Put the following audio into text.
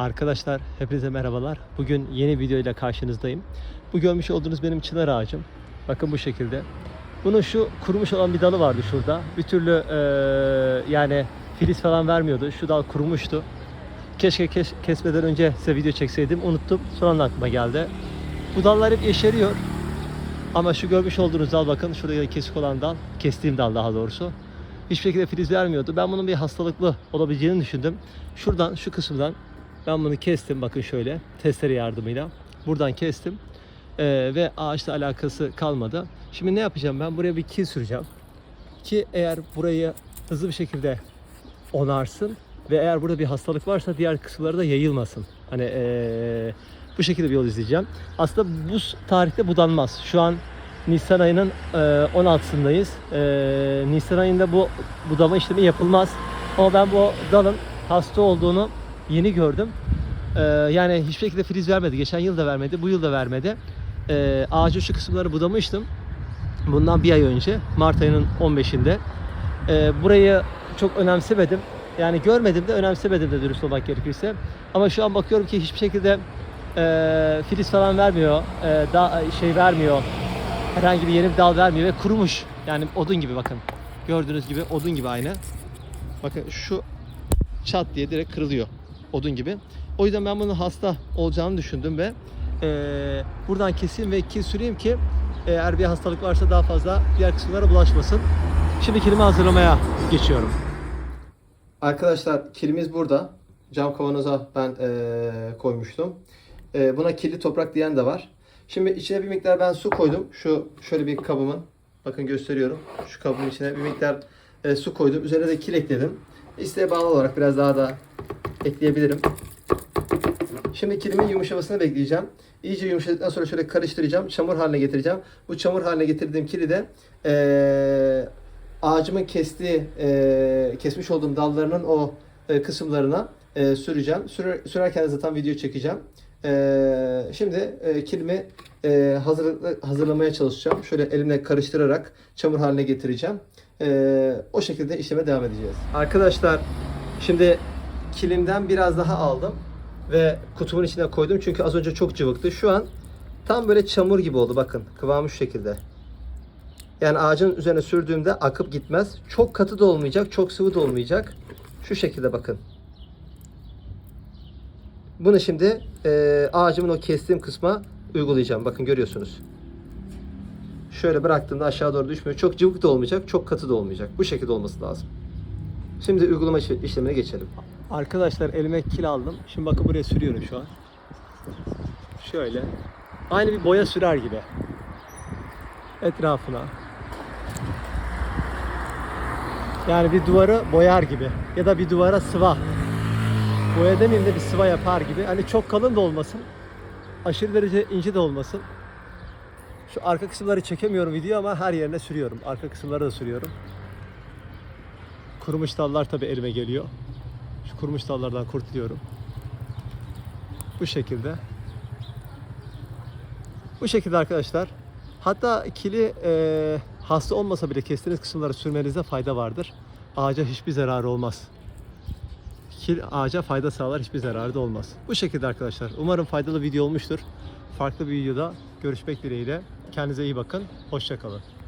Arkadaşlar hepinize merhabalar. Bugün yeni video ile karşınızdayım. Bu görmüş olduğunuz benim çınar ağacım. Bakın bu şekilde. Bunun şu kurumuş olan bir dalı vardı şurada. Bir türlü eee, yani filiz falan vermiyordu. Şu dal kurumuştu. Keşke kes- kesmeden önce size video çekseydim. Unuttum. Sonra aklıma geldi. Bu dallar hep yeşeriyor. Ama şu görmüş olduğunuz dal bakın şurada kesik olan dal. Kestiğim dal daha doğrusu. Hiçbir şekilde filiz vermiyordu. Ben bunun bir hastalıklı olabileceğini düşündüm. Şuradan şu kısımdan ben bunu kestim bakın şöyle testere yardımıyla. Buradan kestim. Ee, ve ağaçla alakası kalmadı. Şimdi ne yapacağım ben? Buraya bir kil süreceğim. Ki eğer burayı hızlı bir şekilde onarsın ve eğer burada bir hastalık varsa diğer kısımlara da yayılmasın. Hani ee, bu şekilde bir yol izleyeceğim. Aslında bu tarihte budanmaz. Şu an Nisan ayının ee, 16'sındayız. Ee, Nisan ayında bu budama işlemi yapılmaz. Ama ben bu dalın hasta olduğunu yeni gördüm. Ee, yani hiçbir şekilde filiz vermedi. Geçen yıl da vermedi, bu yıl da vermedi. Ee, ağacın şu kısımları budamıştım. Bundan bir ay önce, Mart ayının 15'inde. Ee, burayı çok önemsemedim. Yani görmedim de önemsemedim de dürüst olmak gerekirse. Ama şu an bakıyorum ki hiçbir şekilde e, filiz falan vermiyor, e, da, şey vermiyor. Herhangi bir yeni bir dal vermiyor ve kurumuş. Yani odun gibi bakın. Gördüğünüz gibi odun gibi aynı. Bakın şu çat diye direkt kırılıyor. Odun gibi. O yüzden ben bunun hasta olacağını düşündüm ve eee, buradan keseyim ve kil süreyim ki eğer bir hastalık varsa daha fazla diğer kısımlara bulaşmasın. Şimdi kilimi hazırlamaya geçiyorum. Arkadaşlar kilimiz burada. Cam kavanoza ben eee, koymuştum. Eee, buna kirli toprak diyen de var. Şimdi içine bir miktar ben su koydum. Şu şöyle bir kabımın. Bakın gösteriyorum. Şu kabın içine bir miktar e, su koydum. Üzerine de kil ekledim. İsteğe bağlı olarak biraz daha da ekleyebilirim. Şimdi kilimin yumuşamasını bekleyeceğim. İyice yumuşadıktan sonra şöyle karıştıracağım. Çamur haline getireceğim. Bu çamur haline getirdiğim kili de eee, ağacımın kestiği, eee, kesmiş olduğum dallarının o e, kısımlarına e, süreceğim. Sürer, sürerken de zaten video çekeceğim. Eee, şimdi e, kilimi e, hazır, hazırlamaya çalışacağım. Şöyle elimle karıştırarak çamur haline getireceğim. Eee, o şekilde işleme devam edeceğiz. Arkadaşlar şimdi kilimden biraz daha aldım ve kutumun içine koydum çünkü az önce çok cıvıktı. Şu an tam böyle çamur gibi oldu bakın kıvamı şu şekilde. Yani ağacın üzerine sürdüğümde akıp gitmez. Çok katı da olmayacak, çok sıvı da olmayacak. Şu şekilde bakın. Bunu şimdi e, ağacımın o kestiğim kısma uygulayacağım. Bakın görüyorsunuz. Şöyle bıraktığımda aşağı doğru düşmüyor. Çok cıvık da olmayacak, çok katı da olmayacak. Bu şekilde olması lazım. Şimdi uygulama işlemine geçelim. Arkadaşlar elime kil aldım. Şimdi bakın buraya sürüyorum şu an. Şöyle. Aynı bir boya sürer gibi. Etrafına. Yani bir duvarı boyar gibi. Ya da bir duvara sıva. Boya demeyeyim de bir sıva yapar gibi. Hani çok kalın da olmasın. Aşırı derece ince de olmasın. Şu arka kısımları çekemiyorum video ama her yerine sürüyorum. Arka kısımları da sürüyorum. Kurumuş dallar tabi elime geliyor. Şu kurumuş dallardan kurtuluyorum. Bu şekilde. Bu şekilde arkadaşlar. Hatta kili e, hasta olmasa bile kestiğiniz kısımları sürmenizde fayda vardır. Ağaca hiçbir zararı olmaz. Kil ağaca fayda sağlar, hiçbir zararı da olmaz. Bu şekilde arkadaşlar. Umarım faydalı video olmuştur. Farklı bir videoda görüşmek dileğiyle. Kendinize iyi bakın. Hoşçakalın.